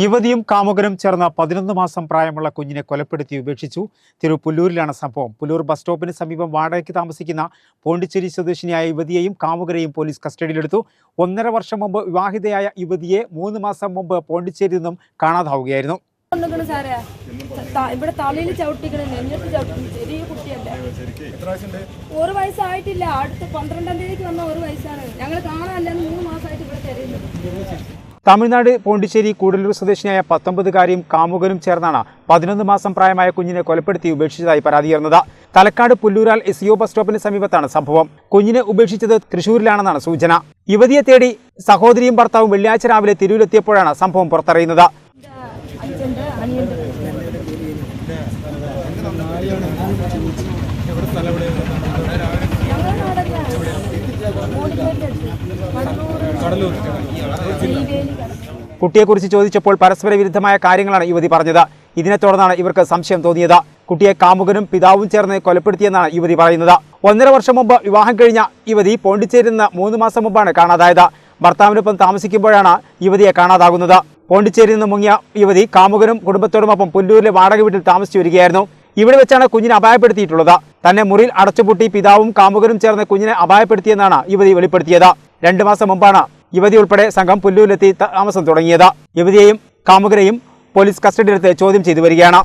യുവതിയും കാമുകനും ചേർന്ന് പതിനൊന്ന് മാസം പ്രായമുള്ള കുഞ്ഞിനെ കൊലപ്പെടുത്തി ഉപേക്ഷിച്ചു. തിരുപ്പുല്ലൂരിലാണ് സംഭവം. പുല്ലൂർ ബസ് സ്റ്റോപ്പിന് സമീപം വാടകയ്ക്ക് താമസിക്കുന്ന പോണ്ടിച്ചേരി സ്വദേശിനിയായ യുവതിയെയും കാമുകരെയും പോലീസ് കസ്റ്റഡിയിലെടുത്തു. ഒന്നര വർഷം മുമ്പ് വിവാഹിതയായ യുവതിയെ മൂന്ന് മാസം മുമ്പ് പോണ്ടിച്ചേരി നിന്നും കാണാതാവുകയായിരുന്നു. ഇവിടെ തലയിൽ ചവിട്ടിക്കണേ നെഞ്ഞത്ത് ചെറിയ കുട്ടിയല്ലേ? ഒരു വയസ്സായിട്ടില്ല. അടുത്ത പന്ത്രണ്ടാം തീയതിക്ക് വന്ന ഒരു വയസ്സാണ്. ഞങ്ങൾ കാണാനല്ല മൂന്ന് തരുന്നു തമിഴ്നാട് പോണ്ടിച്ചേരി കൂടലൂർ സ്വദേശിനിയായ പത്തൊമ്പതുകാരിയും കാമുകനും ചേർന്നാണ് പതിനൊന്ന് മാസം പ്രായമായ കുഞ്ഞിനെ കൊലപ്പെടുത്തി ഉപേക്ഷിച്ചതായി പരാതിയുയർന്നത് തലക്കാട് പുല്ലൂരാൽ എസിഒ ബസ് സ്റ്റോപ്പിന് സമീപത്താണ് സംഭവം. കുഞ്ഞിനെ ഉപേക്ഷിച്ചത് തൃശൂരിലാണെന്നാണ് സൂചന. യുവതിയെ തേടി സഹോദരിയും ഭർത്താവും വെള്ളിയാഴ്ച രാവിലെ തിരൂരിലെത്തിയപ്പോഴാണ് സംഭവം പുറത്തറിയുന്നത്. ഞങ്ങളുടെ കുട്ടിയെക്കുറിച്ച് ചോദിച്ചപ്പോൾ പരസ്പര വിരുദ്ധമായ കാര്യങ്ങളാണ് യുവതി പറഞ്ഞത്. ഇതിനെ തുടർന്നാണ് ഇവർക്ക് സംശയം തോന്നിയത്. കുട്ടിയെ കാമുകനും പിതാവും ചേർന്ന് കൊലപ്പെടുത്തിയെന്നാണ് യുവതി പറയുന്നത്. ഒന്നര വർഷം മുമ്പ് വിവാഹം കഴിഞ്ഞ യുവതി പോണ്ടിച്ചേരിയിൽ നിന്ന് മൂന്ന് മാസം മുമ്പാണ് കാണാതായത്. ഭർത്താവിനൊപ്പം താമസിക്കുമ്പോഴാണ് യുവതിയെ കാണാതാകുന്നത്. പോണ്ടിച്ചേരിയിൽ നിന്ന് മുങ്ങിയ യുവതി കാമുകനും കുടുംബത്തോടുമൊപ്പം പുല്ലൂരിലെ വാടക വീട്ടിൽ താമസിച്ചു വരികയായിരുന്നു. ഇവിടെ വെച്ചാണ് കുഞ്ഞിനെ അപായപ്പെടുത്തിയിട്ടുള്ളത്. തന്നെ മുറിയിൽ അടച്ചുപൂട്ടി പിതാവും കാമുകനും ചേർന്ന് കുഞ്ഞിനെ അപായപ്പെടുത്തിയെന്നാണ് യുവതി വെളിപ്പെടുത്തിയത്. രണ്ടു മാസം മുമ്പാണ് യുവതി ഉൾപ്പെടെ സംഘം പുല്ലൂരിലെത്തി താമസം തുടങ്ങിയത്. യുവതിയെയും കാമുകരെയും പോലീസ് കസ്റ്റഡിയിലെടുത്ത് ചോദ്യം ചെയ്തു വരികയാണ്.